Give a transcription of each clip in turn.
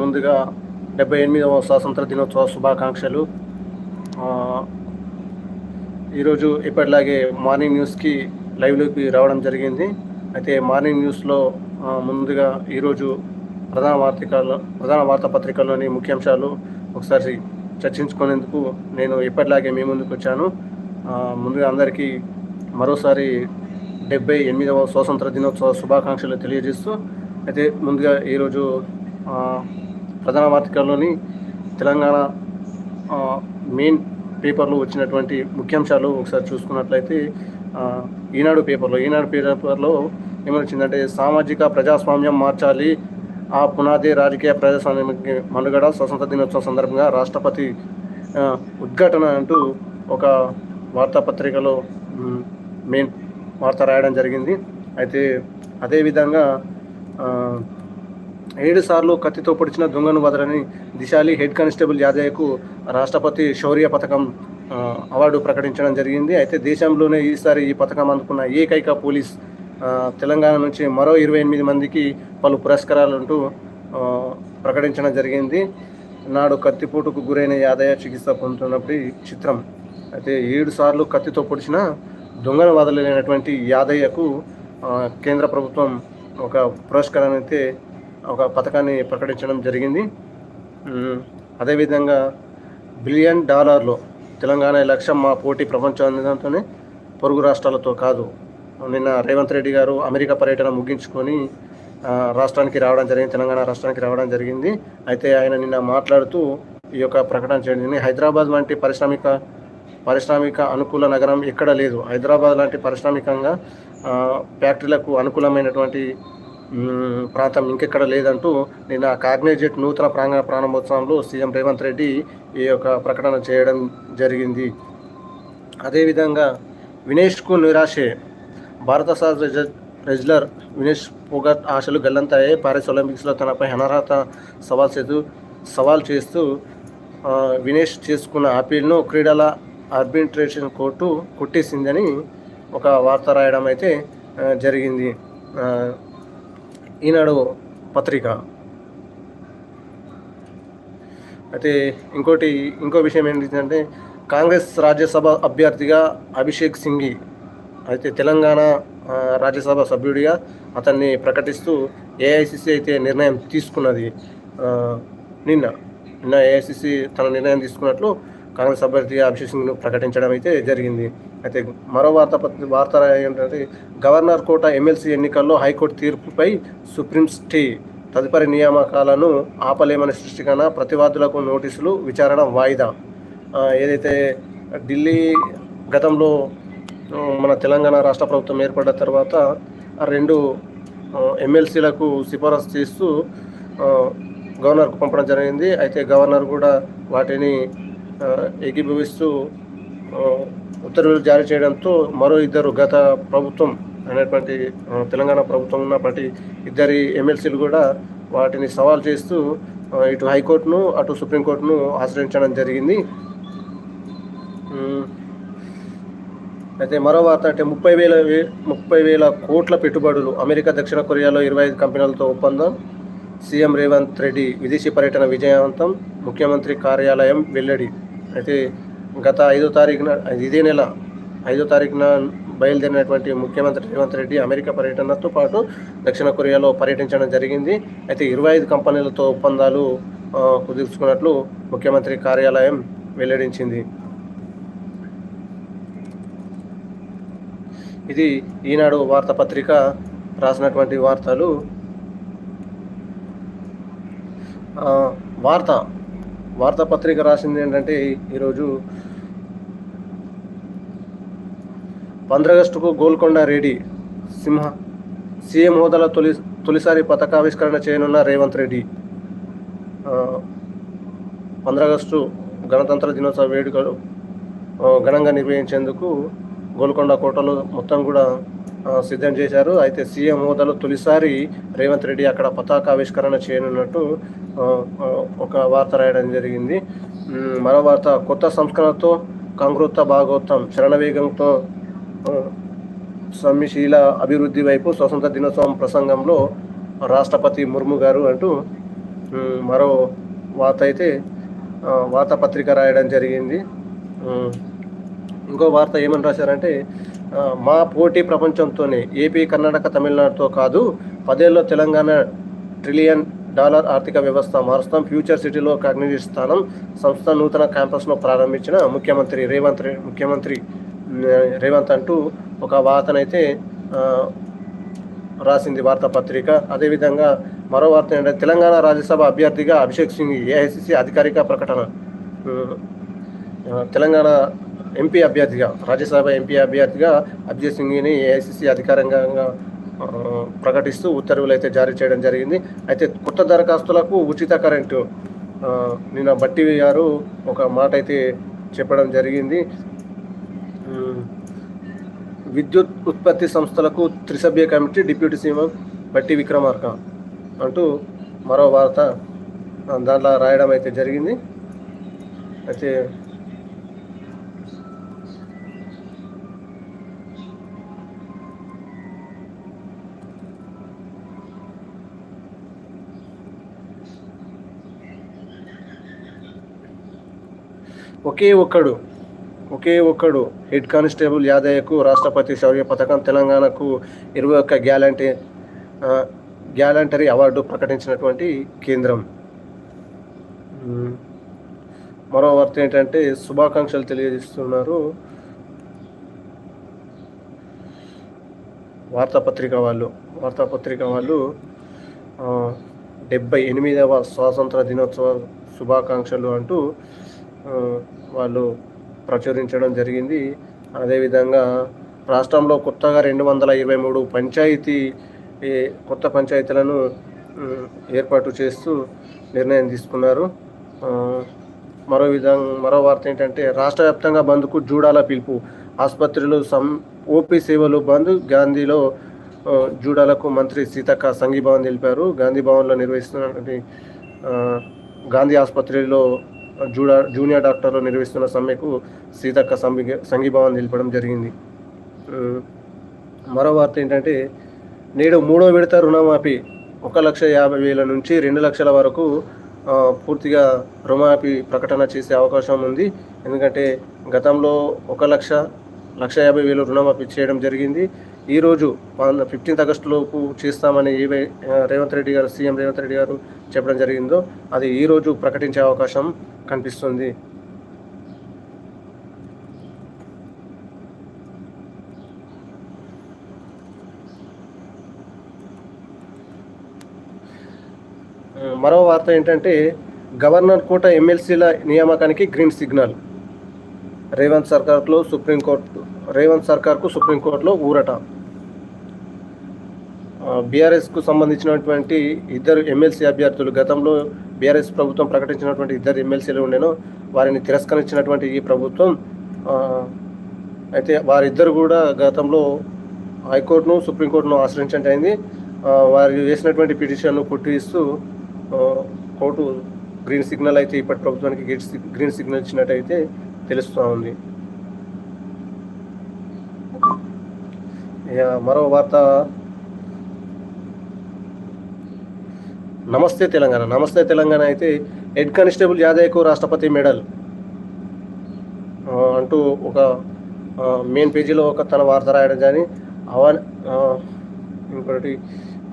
ముందుగా డెబ్బై ఎనిమిదవ స్వాతంత్ర దినోత్సవ శుభాకాంక్షలు. ఈరోజు ఇప్పటిలాగే మార్నింగ్ న్యూస్కి లైవ్లోకి రావడం జరిగింది. అయితే మార్నింగ్ న్యూస్లో ముందుగా ఈరోజు ప్రధాన వార్తికల్లో ప్రధాన వార్తాపత్రికల్లోని ముఖ్యాంశాలు ఒకసారి చర్చించుకునేందుకు నేను ఇప్పటిలాగే మీ ముందుకు వచ్చాను. ముందుగా అందరికీ మరోసారి డెబ్బై ఎనిమిదవ స్వాతంత్ర దినోత్సవ శుభాకాంక్షలు తెలియజేస్తూ అయితే ముందుగా ఈరోజు ప్రధాన వార్తల్లోని తెలంగాణ మెయిన్ పేపర్లో వచ్చినటువంటి ముఖ్యాంశాలు ఒకసారి చూసుకున్నట్లయితే ఈనాడు పేపర్లో ఈనాడు పేపర్లో ఏమొచ్చిందంటే సామాజిక ప్రజాస్వామ్యం మార్చాలి ఆ పునాది రాజకీయ ప్రజాస్వామ్యానికి మనుగడ స్వతంత్ర దినోత్సవం సందర్భంగా రాష్ట్రపతి ఉద్ఘాటన అంటూ ఒక వార్తాపత్రికలో మెయిన్ వార్త రాయడం జరిగింది. అయితే అదేవిధంగా ఏడు సార్లు కత్తితో పొడిచిన దొంగను వదలని దిశాలి హెడ్ కానిస్టేబుల్ యాదయ్యకు రాష్ట్రపతి శౌర్య పథకం అవార్డు ప్రకటించడం జరిగింది. అయితే దేశంలోనే ఈసారి ఈ పథకం అందుకున్న ఏకైక పోలీస్ తెలంగాణ నుంచి మరో ఇరవై ఎనిమిది మందికి పలు పురస్కారాలు అంటూ ప్రకటించడం జరిగింది. నాడు కత్తిపోటుకు గురైన యాదయ్య చికిత్స పొందుతున్నప్పుడు ఈ చిత్రం. అయితే ఏడు సార్లు కత్తితో పొడిచిన దొంగను వదలలేనటువంటి యాదయ్యకు కేంద్ర ప్రభుత్వం ఒక పురస్కారాన్ని అయితే ఒక పథకాన్ని ప్రకటించడం జరిగింది. అదేవిధంగా బిలియన్ డాలర్లు తెలంగాణ లక్ష్యం మా పోటీ ప్రపంచంతోనే పొరుగు రాష్ట్రాలతో కాదు. నిన్న రేవంత్ రెడ్డి గారు అమెరికా పర్యటన ముగించుకొని రాష్ట్రానికి రావడం జరిగింది తెలంగాణ రాష్ట్రానికి రావడం జరిగింది. అయితే ఆయన నిన్న మాట్లాడుతూ ఈ యొక్క ప్రకటన చేయడం హైదరాబాద్ వంటి పారిశ్రామిక పారిశ్రామిక అనుకూల నగరం ఎక్కడ లేదు. హైదరాబాద్ లాంటి పారిశ్రామికంగా ఫ్యాక్టరీలకు అనుకూలమైనటువంటి ప్రాంతం ఇంకెక్కడ లేదంటూ నిన్న కాగ్నేజెట్ నూతన ప్రాంగణ ప్రారంభోత్సవంలో సీఎం రేవంత్ రెడ్డి ఈ యొక్క ప్రకటన చేయడం జరిగింది. అదేవిధంగా వినేష్కు నిరాశే. భారత సహజ రెజ- రెజ్లర్ వినేష్ పొగట్ ఆశలు గల్లంతాయే. పారిస్ ఒలింపిక్స్లో తనపై అనర్హత సవాల్ చేస్తూ సవాల్ చేస్తూ వినేష్ చేసుకున్న అప్పీల్ను క్రీడల ఆర్బిట్రేషన్ కోర్టు కొట్టేసిందని ఒక వార్త రాయడం అయితే జరిగింది. ఈనాడు పత్రిక. అయితే ఇంకోటి ఇంకో విషయం ఏంటంటే కాంగ్రెస్ రాజ్యసభ అభ్యర్థిగా అభిషేక్ సింఘి అయితే తెలంగాణ రాజ్యసభ సభ్యుడిగా అతన్ని ప్రకటిస్తూ ఏఐసిసి అయితే నిర్ణయం తీసుకున్నది. నిన్న నిన్న ఏఐసిసి తన నిర్ణయం తీసుకున్నట్లు కాంగ్రెస్ అభ్యర్థిగా అభిషేక్ సింగ్ను ప్రకటించడం అయితే జరిగింది. అయితే మరో వార్త వార్త ఏంటంటే గవర్నర్ కోట ఎమ్మెల్సీ ఎన్నికల్లో హైకోర్టు తీర్పుపై సుప్రీం స్టే తదుపరి నియామకాలను ఆపలేమని సృష్టికన ప్రతివాదులకు నోటీసులు విచారణ వాయిదా. ఏదైతే ఢిల్లీ గతంలో మన తెలంగాణ రాష్ట్ర ప్రభుత్వం ఏర్పడ్డ తర్వాత రెండు ఎమ్మెల్సీలకు సిఫారసు చేస్తూ గవర్నర్కు పంపడం జరిగింది. అయితే గవర్నర్ కూడా వాటిని ఏకీభవిస్తూ ఉత్తర్వులు జారీ చేయడంతో మరో ఇద్దరు గత ప్రభుత్వం అనేటువంటి తెలంగాణ ప్రభుత్వం ఉన్నప్పటి ఇద్దరి ఎమ్మెల్సీలు కూడా వాటిని సవాల్ చేస్తూ ఇటు హైకోర్టును అటు సుప్రీంకోర్టును ఆశ్రయించడం జరిగింది. అయితే మరో వార్త అంటే ముప్పై వేల వే- ముప్పై వేల కోట్ల పెట్టుబడులు అమెరికా దక్షిణ కొరియాలో ఇరవై ఐదు కంపెనీలతో ఒప్పందం. సీఎం రేవంత్ రెడ్డి విదేశీ పర్యటన విజయవంతం. ముఖ్యమంత్రి కార్యాలయం వెల్లడి. అయితే గత ఐదో తారీఖున ఇదే నెల ఐదో తారీఖున బయలుదేరినటువంటి ముఖ్యమంత్రి రేవంత్ రెడ్డి అమెరికా పర్యటనతో పాటు దక్షిణ కొరియాలో పర్యటించడం జరిగింది. అయితే ఇరవై ఐదు కంపెనీలతో ఒప్పందాలు కుదుర్చుకున్నట్లు ముఖ్యమంత్రి కార్యాలయం వెల్లడించింది. ఇది ఈనాడు వార్తాపత్రిక రాసినటువంటి వార్తలు. వార్త వార్తాపత్రిక రాసింది ఏంటంటే ఈరోజు పంద్రగస్టుకు గోల్కొండ రెడ్డి సింహ సీఎం హోదాలో తొలి తొలిసారి పథకావిష్కరణ చేయనున్న రేవంత్ రెడ్డి. పంద్రాగస్టు పంద్రగస్టు గణతంత్ర దినోత్సవ వేడుకలు ఘనంగా నిర్వహించేందుకు గోల్కొండ కోటలో మొత్తం కూడా సిద్ధం చేశారు. అయితే సీఎం హోదాలో తొలిసారి రేవంత్ రెడ్డి అక్కడ పతాకావిష్కరణ చేయనున్నట్టు ఒక వార్త రాయడం జరిగింది. మరో వార్త కొత్త సంస్కరణతో కాంగ్రోత్త భాగోత్తం శరణవేగంతో సమ్మిశీల అభివృద్ధి వైపు స్వతంత్ర దినోత్సవం ప్రసంగంలో రాష్ట్రపతి ముర్ము గారు అంటూ మరో వార్త అయితే వార్తాపత్రిక రాయడం జరిగింది. ఇంకో వార్త ఏమని రాశారంటే మా పోటీ ప్రపంచంతోనే ఏపీ కర్ణాటక తమిళనాడుతో కాదు పదేళ్ళలో తెలంగాణ ట్రిలియన్ డాలర్ ఆర్థిక వ్యవస్థ మారుస్తాం. ఫ్యూచర్ సిటీలో కాగ్నిటివ్ స్థానం సంస్థ నూతన క్యాంపస్ను ప్రారంభించిన ముఖ్యమంత్రి రేవంత్ ముఖ్యమంత్రి రేవంత్ అంటూ ఒక వార్తనైతే రాసింది వార్తాపత్రిక. అదేవిధంగా మరో వార్త ఏంటంటే తెలంగాణ రాజ్యసభ అభ్యర్థిగా అభిషేక్ సింగ్ ఏఐసిసి అధికారిక ప్రకటన. తెలంగాణ ఎంపీ అభ్యర్థిగా రాజ్యసభ ఎంపీ అభ్యర్థిగా అభిజిత్ సింగ్ని ఏఐసిసి అధికారికంగా ప్రకటిస్తూ ఉత్తర్వులు అయితే జారీ చేయడం జరిగింది. అయితే కొత్త దరఖాస్తులకు ఉచిత కరెంటు నిన్న బట్టి గారు ఒక మాట అయితే చెప్పడం జరిగింది. విద్యుత్ ఉత్పత్తి సంస్థలకు త్రిసభ్య కమిటీ డిప్యూటీ సీఎం బట్టి విక్రమార్క అంటూ మరో వార్త దాంట్లో రాయడం అయితే జరిగింది. అయితే ఒకే ఒక్కడు ఒకే ఒక్కడు హెడ్ కానిస్టేబుల్ యాదయ్యకు రాష్ట్రపతి శౌర్య పథకం తెలంగాణకు ఇరవై ఒక్క గ్యాలంటీ గ్యాలంటరీ అవార్డు ప్రకటించినటువంటి కేంద్రం. మరో వార్త ఏంటంటే శుభాకాంక్షలు తెలియజేస్తున్నారు వార్తాపత్రిక వాళ్ళు. వార్తాపత్రిక వాళ్ళు డెబ్బై ఎనిమిదవ స్వాతంత్ర దినోత్సవ శుభాకాంక్షలు అంటూ వాళ్ళు ప్రచురించడం జరిగింది. అదేవిధంగా రాష్ట్రంలో కొత్తగా రెండు వందల ఇరవై మూడు పంచాయతీ కొత్త పంచాయతీలను ఏర్పాటు చేస్తూ నిర్ణయం తీసుకున్నారు. మరో విధంగా మరో వార్త ఏంటంటే రాష్ట్ర వ్యాప్తంగా బంద్కు జూడాల పిలుపు. ఆసుపత్రులు సం ఓపీ సేవలు బంద్ గాంధీలో జూడాలకు మంత్రి సీతక్క సంఘీభావం తెలిపారు గాంధీ భవన్లో నిర్వహిస్తున్నటువంటి గాంధీ ఆసుపత్రిలో జూడా జూనియర్ డాక్టర్లు నిర్వహిస్తున్న సమ్మెకు సీతక్క సంఘీ సంఘీభావం నిలపడం జరిగింది. మరో వార్త ఏంటంటే నేడు మూడో విడత రుణమాఫీ ఒక లక్ష యాభై వేల నుంచి రెండు లక్షల వరకు పూర్తిగా రుణమాఫీ ప్రకటన చేసే అవకాశం ఉంది. ఎందుకంటే గతంలో ఒక లక్ష లక్ష యాభై వేలు రుణమాఫీ చేయడం జరిగింది. ఈరోజు ఫిఫ్టీన్త్ ఆగస్టులోపు చేస్తామని ఏవై రేవంత్ రెడ్డి గారు సీఎం రేవంత్ రెడ్డి గారు చెప్పడం జరిగిందో అది ఈరోజు ప్రకటించే అవకాశం కనిపిస్తుంది. మరో వార్త ఏంటంటే గవర్నర్ కోట ఎమ్మెల్సీల నియామకానికి గ్రీన్ సిగ్నల్. రేవంత్ సర్కార్లో సుప్రీంకోర్టు రేవంత్ సర్కార్కు సుప్రీంకోర్టులో ఊరట. బీఆర్ఎస్కు సంబంధించినటువంటి ఇద్దరు ఎమ్మెల్సీ అభ్యర్థులు గతంలో బీఆర్ఎస్ ప్రభుత్వం ప్రకటించినటువంటి ఇద్దరు ఎమ్మెల్సీలు ఉండేనో. వారిని తిరస్కరించినటువంటి ఈ ప్రభుత్వం అయితే వారిద్దరు కూడా గతంలో హైకోర్టును సుప్రీంకోర్టును ఆశ్రయించడం అయింది వారు వేసినటువంటి పిటిషన్ను కొట్టిస్తూ కోర్టు గ్రీన్ సిగ్నల్ అయితే ఇప్పటి ప్రభుత్వానికి గ్రీన్ సిగ్- గ్రీన్ సిగ్నల్ ఇచ్చినట్టయితే తెలుస్తూ ఉంది. మరో వార్త నమస్తే తెలంగాణ. నమస్తే తెలంగాణ అయితే హెడ్ కానిస్టేబుల్ యాదయ్యకు రాష్ట్రపతి మెడల్. అంటూ ఒక మెయిన్ పేజీలో ఒక తన వార్త రాయడం కానీ అవా ఇంకొకటి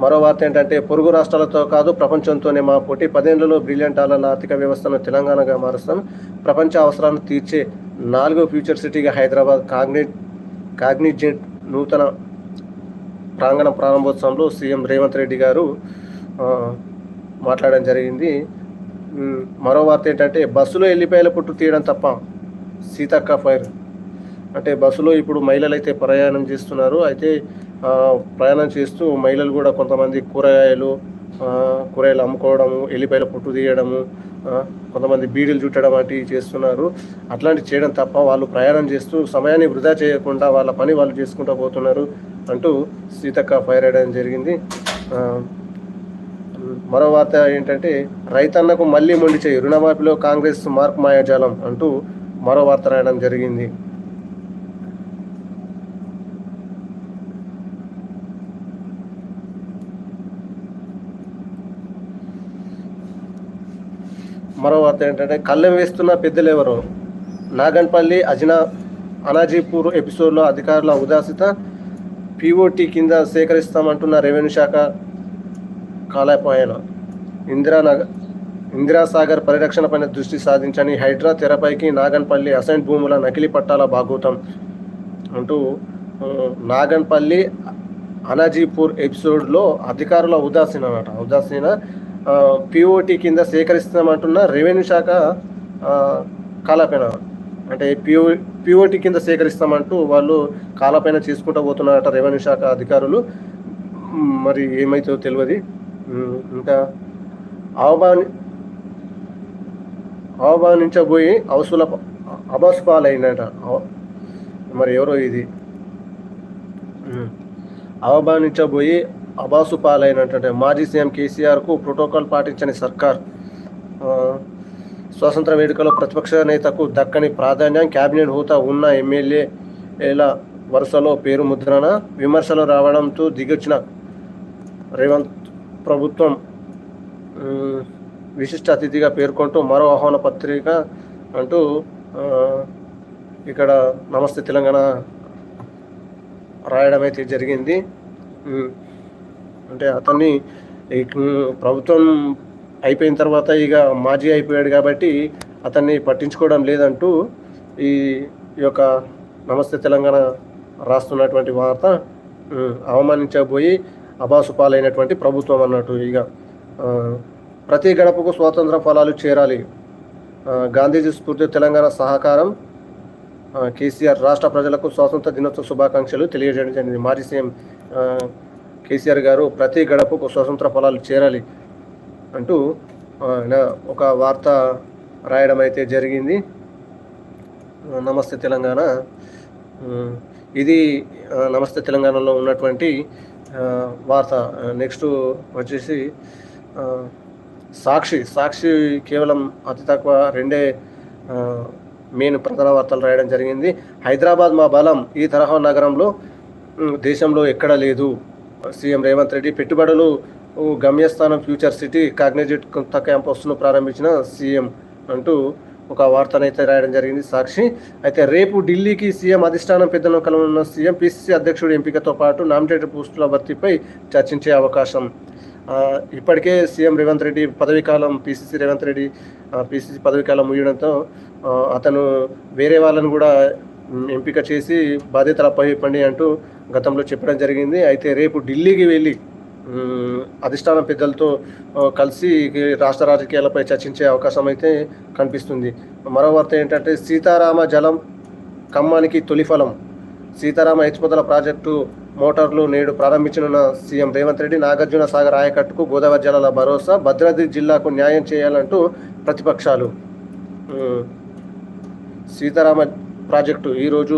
మరో వార్త ఏంటంటే పొరుగు రాష్ట్రాలతో కాదు ప్రపంచంతోనే మా పోటీ పదేళ్ళలో బ్రిలియంట్ డాలర్ల ఆర్థిక వ్యవస్థను తెలంగాణగా మారుస్తాం. ప్రపంచ అవసరాలను తీర్చే నాలుగో ఫ్యూచర్ సిటీగా హైదరాబాద్ కాగ్నిట్ కాగ్నిజెంట్ నూతన ప్రాంగణ ప్రారంభోత్సవంలో సీఎం రేవంత్ రెడ్డి గారు మాట్లాడడం జరిగింది. మరో వార్త ఏంటంటే బస్సులో ఎల్లిపాయల పుట్టు తీయడం తప్ప సీతక్క ఫైర్. అంటే బస్సులో ఇప్పుడు మహిళలు అయితే ప్రయాణం చేస్తున్నారు. అయితే ప్రయాణం చేస్తూ మహిళలు కూడా కొంతమంది కూరగాయలు కూరగాయలు అమ్ముకోవడము ఎల్లిపాయల పుట్టు తీయడము కొంతమంది బీడీలు చుట్టడం వంటివి చేస్తున్నారు. అట్లాంటివి చేయడం తప్ప వాళ్ళు ప్రయాణం చేస్తూ సమయాన్ని వృధా చేయకుండా వాళ్ళ పని వాళ్ళు చేసుకుంటూ పోతున్నారు అంటూ సీతక్క ఫైర్ అయ్యడం జరిగింది. మరో వార్త ఏంటంటే రైతన్నకు మళ్ళీ మొండి చేయి రుణమాఫీలో కాంగ్రెస్ మార్క్ మాయాజాలం అంటూ మరో వార్త రాయడం జరిగింది. మరో వార్త ఏంటంటే కళ్ళెం వేస్తున్న పెద్దలు ఎవరు నాగన్పల్లి అజినా అనాజీపూర్ ఎపిసోడ్లో అధికారుల ఉదాసిత పీఓటీ కింద సేకరిస్తామంటున్న రెవెన్యూ శాఖ కాలపాయన ఇందిరానగర్ ఇందిరాసాగర్ పరిరక్షణపైన దృష్టి సాధించని హైడ్రా తెరపైకి నాగన్పల్లి అసైన్ భూముల నకిలీ పట్టాల బాగోతం అంటూ నాగన్పల్లి అనాజీపూర్ ఎపిసోడ్లో అధికారుల ఉదాసీన అనమాట ఉదాసీన పిఓటి కింద సేకరిస్తామంటున్న రెవెన్యూ శాఖ కాలపైన. అంటే పిఓ పిఓటి కింద సేకరిస్తామంటూ వాళ్ళు కాలపైన చేసుకుంటూ పోతున్నారట రెవెన్యూ శాఖ అధికారులు. మరి ఏమైతుందో తెలియదు. ఇంకా అవమాని అవమానించబోయి అవసుల అబస్పాలైనట మరి ఎవరో ఇది? అవమానించబోయి అబాసు పాలైనటువంటి మాజీ సీఎం కేసీఆర్కు ప్రోటోకాల్ పాటించని సర్కార్. స్వాతంత్ర వేడుకలో ప్రతిపక్ష నేతకు దక్కని ప్రాధాన్యం క్యాబినెట్ హోదా ఉన్న ఎమ్మెల్యేల వరుసలో పేరు ముద్రణ విమర్శలు రావడంతో దిగొచ్చిన రేవంత్ ప్రభుత్వం విశిష్ట అతిథిగా పేర్కొంటూ మరో ఆహ్వాన పత్రిక అంటూ ఇక్కడ నమస్తే తెలంగాణ రాయడం అయితే జరిగింది. అంటే అతన్ని ప్రభుత్వం అయిపోయిన తర్వాత ఇక మాజీ అయిపోయాడు కాబట్టి అతన్ని పట్టించుకోవడం లేదంటూ ఈ ఈ యొక్క నమస్తే తెలంగాణ రాస్తున్నటువంటి వార్త అవమానించబోయి అభాసుపాలైనటువంటి ప్రభుత్వం అన్నట్టు ఇక ప్రతి గడపకు స్వాతంత్ర ఫలాలు చేరాలి. గాంధీజీ స్ఫూర్తి తెలంగాణ సహకారం కేసీఆర్ రాష్ట్ర ప్రజలకు స్వాతంత్ర దినోత్సవ శుభాకాంక్షలు తెలియజేయడం జరిగింది. మాజీ సీఎం కేసీఆర్ గారు ప్రతి గడపకు స్వతంత్ర ఫలాలు చేరాలి అంటూ ఆయన ఒక వార్త రాయడం అయితే జరిగింది. నమస్తే తెలంగాణ. ఇది నమస్తే తెలంగాణలో ఉన్నటువంటి వార్త నెక్స్ట్ వచ్చేసి సాక్షి సాక్షి కేవలం అతి తక్కువ రెండే మెయిన్ ప్రధాన వార్తలు రాయడం జరిగింది. హైదరాబాద్ మా బలం ఈ తరహా నగరంలో దేశంలో ఎక్కడ లేదు. సీఎం రేవంత్ రెడ్డి పెట్టుబడులు గమ్యస్థానం ఫ్యూచర్ సిటీ కాగ్నేజిట్ కొత్త క్యాంపస్ను ప్రారంభించిన సీఎం అంటూ ఒక వార్తనైతే రాయడం జరిగింది సాక్షి. అయితే రేపు ఢిల్లీకి సీఎం అధిష్టానం పెద్దలను కలవనున్న సీఎం పిసిసి అధ్యక్షుడి ఎంపికతో పాటు నామినేటెడ్ పోస్టుల భర్తీపై చర్చించే అవకాశం. ఇప్పటికే సీఎం రేవంత్ రెడ్డి పదవీకాలం పిసిసి రేవంత్ రెడ్డి పిసిసి పదవీకాలం ముగియడంతో అతను వేరే వాళ్ళను కూడా ఎంపిక చేసి బాధ్యతలు పండి అంటూ గతంలో చెప్పడం జరిగింది. అయితే రేపు ఢిల్లీకి వెళ్ళి అధిష్టానం పెద్దలతో కలిసి రాష్ట్ర రాజకీయాలపై చర్చించే అవకాశం అయితే కనిపిస్తుంది. మరో వార్త ఏంటంటే సీతారామ జలం ఖమ్మానికి తొలిఫలం సీతారామ ఎత్తిపోతల ప్రాజెక్టు మోటార్లు నేడు ప్రారంభించనున్న సీఎం రేవంత్ రెడ్డి నాగార్జున సాగర్ ఆయకట్టుకు గోదావరి జలాల భరోసా భద్రాద్రి జిల్లాకు న్యాయం చేయాలంటూ ప్రతిపక్షాలు. సీతారామ ప్రాజెక్టు ఈరోజు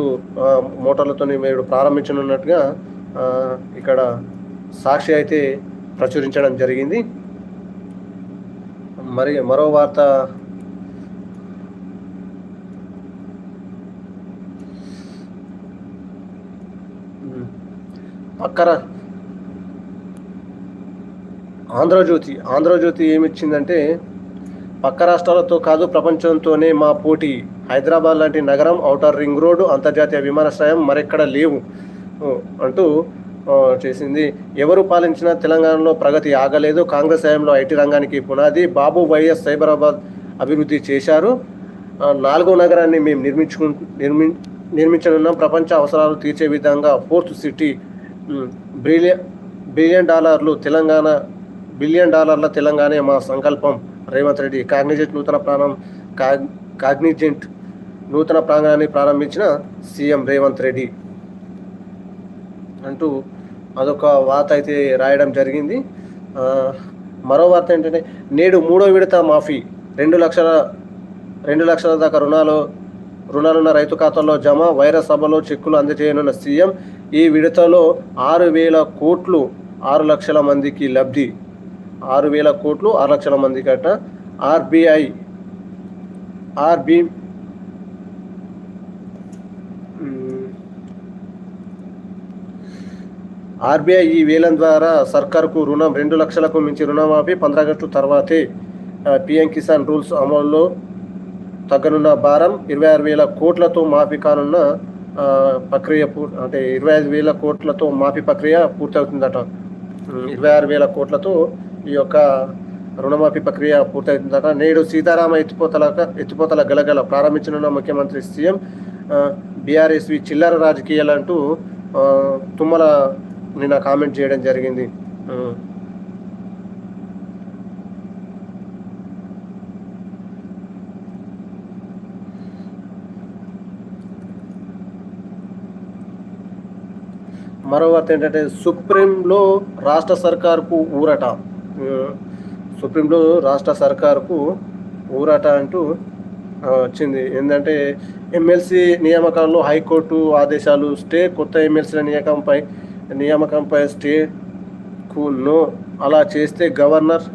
మోటార్లతో నేడు ప్రారంభించనున్నట్టుగా ఇక్కడ సాక్షి అయితే ప్రచురించడం జరిగింది. మరి మరో వార్త. ఉమ్, పక్కన ఆంధ్రజ్యోతి. ఆంధ్రజ్యోతి ఏమిచ్చిందంటే పక్క రాష్ట్రాలతో కాదు ప్రపంచంతోనే మా పోటీ. హైదరాబాద్ లాంటి నగరం ఔటర్ రింగ్ రోడ్డు అంతర్జాతీయ విమానాశ్రయం మరెక్కడ లేవు. అంటూ చేసింది. ఎవరు పాలించినా తెలంగాణలో ప్రగతి ఆగలేదు. కాంగ్రెస్ హయాంలో ఐటీ రంగానికి పునాది. బాబు వైఎస్ సైబరాబాద్ అభివృద్ధి చేశారు. నాలుగో నగరాన్ని మేము నిర్మించుకు నిర్మి నిర్మించనున్నాం. ప్రపంచ అవసరాలు తీర్చే విధంగా ఫోర్త్ సిటీ బ్రిలియన్ బిలియన్ డాలర్లు తెలంగాణ బిలియన్ డాలర్ల తెలంగాణ మా సంకల్పం. రేవంత్ రెడ్డి కాగ్నిజెంట్ నూతన ప్రాణం కాగ్నిజెంట్ నూతన ప్రాంగణాన్ని ప్రారంభించిన సీఎం రేవంత్ రెడ్డి అంటూ అదొక వార్త అయితే రాయడం జరిగింది. మరో వార్త ఏంటంటే నేడు మూడో విడత మాఫీ. రెండు లక్షల రెండు లక్షల దాకా రుణాలు రుణాలున్న రైతు ఖాతాల్లో జమ వైరస్ సభలో చెక్కులు అందజేయనున్న సీఎం ఈ విడతలో ఆరు వేల కోట్లు ఆరు లక్షల మందికి లబ్ధి. ఆరు వేల కోట్లు ఆరు లక్షల మందికి అట ఆర్బీఐ ఆర్బీ ఆర్బీఐ ఈ వేలం ద్వారా సర్కార్కు రుణం రెండు లక్షలకు మించి రుణమాఫీ పంద్రాగస్టు తర్వాతే పిఎం కిసాన్ రూల్స్ అమల్లో తగ్గనున్న భారం ఇరవై ఆరు వేల కోట్లతో మాఫీ కానున్న ప్రక్రియ అంటే ఇరవై ఐదు వేల కోట్లతో మాఫీ ప్రక్రియ పూర్తవుతుందట. ఇరవై ఆరు వేల కోట్లతో ఈ యొక్క రుణమాఫీ ప్రక్రియ పూర్తవుతుందట. నేడు సీతారామ ఎత్తిపోతల ఎత్తిపోతల గలగల ప్రారంభించనున్న ముఖ్యమంత్రి సీఎం బీఆర్ఎస్వి చిల్లర రాజకీయాలంటూ తుమ్మల నిన్న కామెంట్ చేయడం జరిగింది. ఉమ్. మరో వార్త ఏంటంటే సుప్రీంలో రాష్ట్ర సర్కార్కు ఊరట. సుప్రీంలో రాష్ట్ర సర్కార్కు ఊరట అంటూ వచ్చింది. ఏంటంటే ఎమ్మెల్సీ నియామకాల్లో హైకోర్టు ఆదేశాలు స్టే కొత్త ఎమ్మెల్సీల నియామకంపై నియామకంపై స్టేకు నో అలా చేస్తే గవర్నర్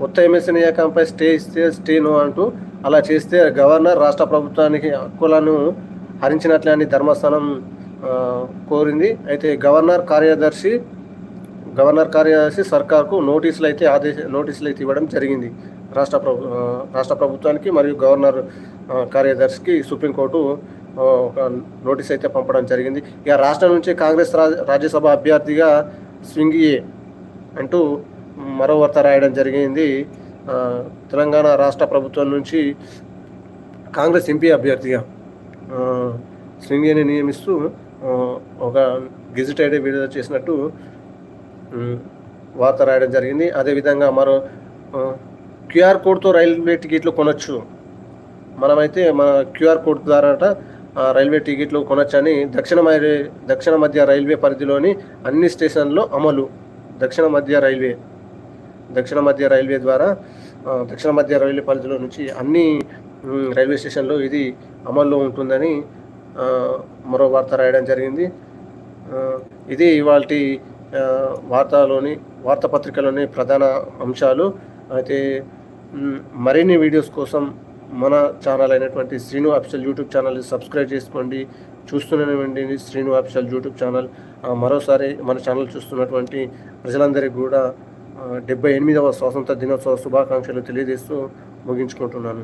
కొత్త ఎమ్మెల్సీ నియామకంపై స్టే ఇస్తే స్టే నో అంటూ అలా చేస్తే గవర్నర్ రాష్ట్ర ప్రభుత్వానికి హక్కులను హరించినట్లే అని ధర్మస్థానం కోరింది. అయితే గవర్నర్ కార్యదర్శి గవర్నర్ కార్యదర్శి సర్కార్కు నోటీసులు అయితే ఆదేశ నోటీసులు అయితే ఇవ్వడం జరిగింది. రాష్ట్ర ప్రభు రాష్ట్ర ప్రభుత్వానికి మరియు గవర్నర్ కార్యదర్శికి సుప్రీంకోర్టు ఒక నోటీస్ అయితే పంపడం జరిగింది. ఇక రాష్ట్రం నుంచి కాంగ్రెస్ రాజ్యసభ అభ్యర్థిగా స్వింగి అంటూ మరో వార్త రాయడం జరిగింది. తెలంగాణ రాష్ట్ర ప్రభుత్వం నుంచి కాంగ్రెస్ ఎంపీ అభ్యర్థిగా స్వింగిని నియమిస్తూ ఒక గెజిటెడ్ విడుదల చేసినట్టు వార్త రాయడం జరిగింది. అదేవిధంగా మరో క్యూఆర్ కోడ్తో రైల్వే టికెట్లు కొనొచ్చు. మనమైతే మన క్యూఆర్ కోడ్ ద్వారా రైల్వే టికెట్లు కొనొచ్చని దక్షిణ దక్షిణ మధ్య రైల్వే పరిధిలోని అన్ని స్టేషన్లో అమలు. దక్షిణ మధ్య రైల్వే దక్షిణ మధ్య రైల్వే ద్వారా దక్షిణ మధ్య రైల్వే పరిధిలో నుంచి అన్ని రైల్వే స్టేషన్లో ఇది అమల్లో ఉంటుందని మరో వార్త రాయడం జరిగింది. ఇది ఇవాళ వార్తలోని వార్తాపత్రికలోని ప్రధాన అంశాలు. అయితే మరిన్ని వీడియోస్ కోసం మన ఛానల్ అయినటువంటి శ్రీను అఫిషియల్ యూట్యూబ్ ఛానల్ని సబ్స్క్రైబ్ చేసుకోండి. చూస్తూనే ఉండండి శ్రీను అఫిషియల్ యూట్యూబ్ ఛానల్ మరోసారి మన ఛానల్ చూస్తున్నటువంటి ప్రజలందరికీ కూడా డెబ్బై ఎనిమిదవ స్వాతంత్ర దినోత్సవ శుభాకాంక్షలు తెలియజేస్తూ ముగించుకుంటున్నాను.